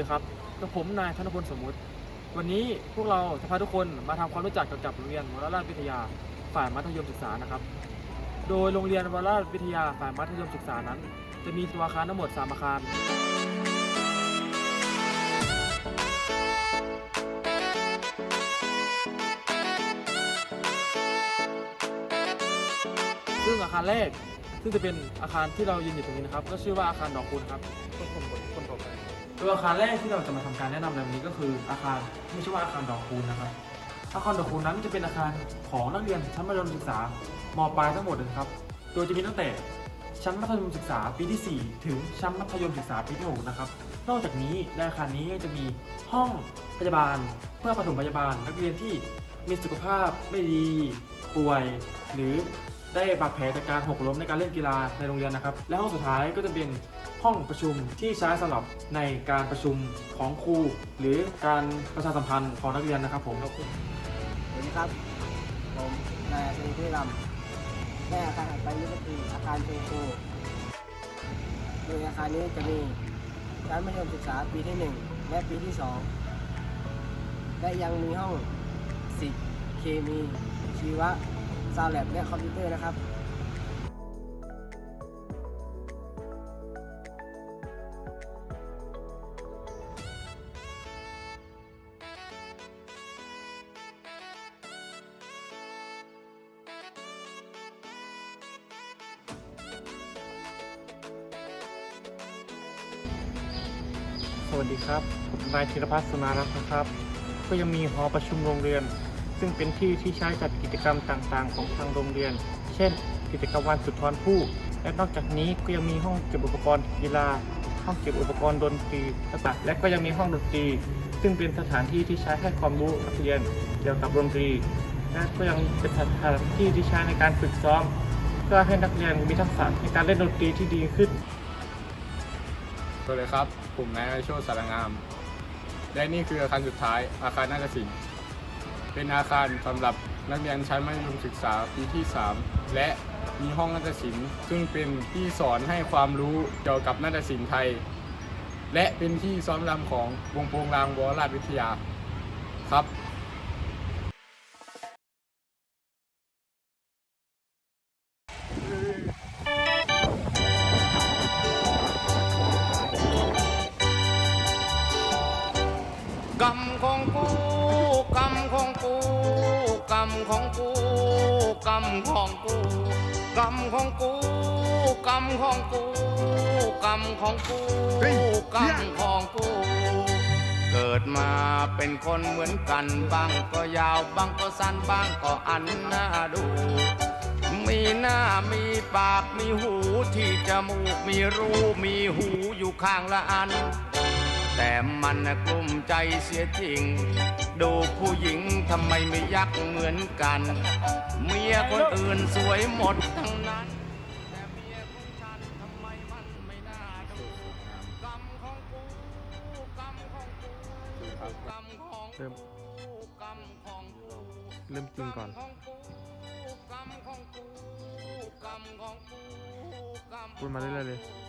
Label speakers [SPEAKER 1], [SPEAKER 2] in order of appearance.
[SPEAKER 1] ดีครับกับผมนายธนพลสมมุติ วันนี้พวกเราจะพาทุกคนมาทำความรู้จักเกี่ยวกับโรงเรียนวรราชวิทยาฝ่ายมัธยมศึกษานะครับ โดยโรงเรียนวรราชวิทยาฝ่ายมัธยมศึกษานั้น จะมีตัวอาคารทั้งหมด 3 อาคาร ซึ่งอาคารแรกซึ่งจะเป็นอาคารที่เรายืนอยู่ตรงนี้นะครับ ก็ชื่อว่าอาคารดอกคูณครับต้นคนคน ต่อไปโดยอาคารแรกที่เราจะมาทำการแนะนำในวันนี้ก็คืออาคารที่มีชื่อว่าอาคารดอกคูณนะครับอาคารดอกคูณนั้นจะเป็นอาคารของนักเรียนชั้นมัธยมศึกษามปลายทั้งหมดเลยครับ โดยจะมีตั้งแต่ชั้นมัธยมศึกษาปีที่ 4 ถึงชั้นมัธยมศึกษาปีที่6นะครับ นอกจากนี้ในอาคารนี้จะมีห้องพยาบาล เพื่อปฐมพยาบาลนักเรียนที่มีสุขภาพไม่ดีป่วย หรือได้บาดแผลจากการหกล้มในการเล่นกีฬาในโรงเรียนนะครับ และห้องสุดท้ายก็จะเป็น ห้องประชุมที่ใช้สำหรับในการประชุมของครู หรือการประชาสัมพันธ์ของนักเรียนนะครับผม
[SPEAKER 2] สวัสดีครับ ผมนายอัศนีพิรำในอาคารถัดไปนี้ก็คืออาคารชูครูโดยอาคารนี้จะมีชั้นมัธยมศึกษาปีที่ 1 และปีที่ 2 และยังมีห้องสิทธิ์เคมีชีวะซาวแลบและคอมพิวเตอร์นะครับ
[SPEAKER 3] สวัสดีครับผมนายธีรพัฒน์สุนารัตน์นะครับ ก็ยังมีหอประชุมโรงเรียน ซึ่งเป็นที่ที่ใช้จัดกิจกรรมต่างๆ ของทางโรงเรียน เช่น กิจกรรมวันสุดทรภู่และนอกจากนี้ก็ยังมีห้องเก็บอุปกรณ์กีฬา ห้องเก็บอุปกรณ์ดนตรีต่างๆและก็ยังมีห้องดนตรี ซึ่งเป็นสถานที่ที่ใช้ให้ความรู้นักเรียนเกี่ยวกับดนตรีและก็ยังเป็นสถานที่ที่ใช้ในการฝึกซ้อมเพื่อให้นักเรียนมีทักษะในการเล่นดนตรีที่ดีขึ้น
[SPEAKER 4] สวัสดีครับผมนายนายโชติสารงาม และนี่คืออาคารสุดท้าย อาคารนาฏศิลป์เป็นอาคารสำหรับนักเรียนชั้นมัธยมศึกษาปีที่ 3 และมีห้องนาฏศิลป์ซึ่งเป็นที่สอนให้ความรู้เกี่ยวกับนาฏศิลป์ไทย และเป็นที่ซ้อมรำของวงโปงลางวรราชวิทยาครับ
[SPEAKER 5] กรรมของกูกรรมของกูกรรมของกูกรรมของกูกรรมของกูกรรมของกูกรรมของกูกรรมของกู เกิดมาเป็นคนเหมือนกันบ้างก็ยาวบ้างก็สั้นบ้างก็อันน่าดูมีหน้ามีปากมีหูที่จมูกมีรูมีหูอยู่ข้างละอัน แต่มันน่ะกลุ้มใจเสียจริง ดูผู้หญิงทำไมไม่ยักเหมือนกัน เมียคนอื่นสวยหมดทั้งนั้น แต่เมียของฉันทำไมมันไม่น่าดูกรรมของกูกรรมของกูกรรมของ
[SPEAKER 3] เริ่ม
[SPEAKER 5] กูกรรมของกู
[SPEAKER 3] เริ่มจริงก่อน
[SPEAKER 5] กรรมของกูกรรมของกูกรรมของกูกรรม
[SPEAKER 3] พูดมาเรื่อยๆเลย
[SPEAKER 5] ของกู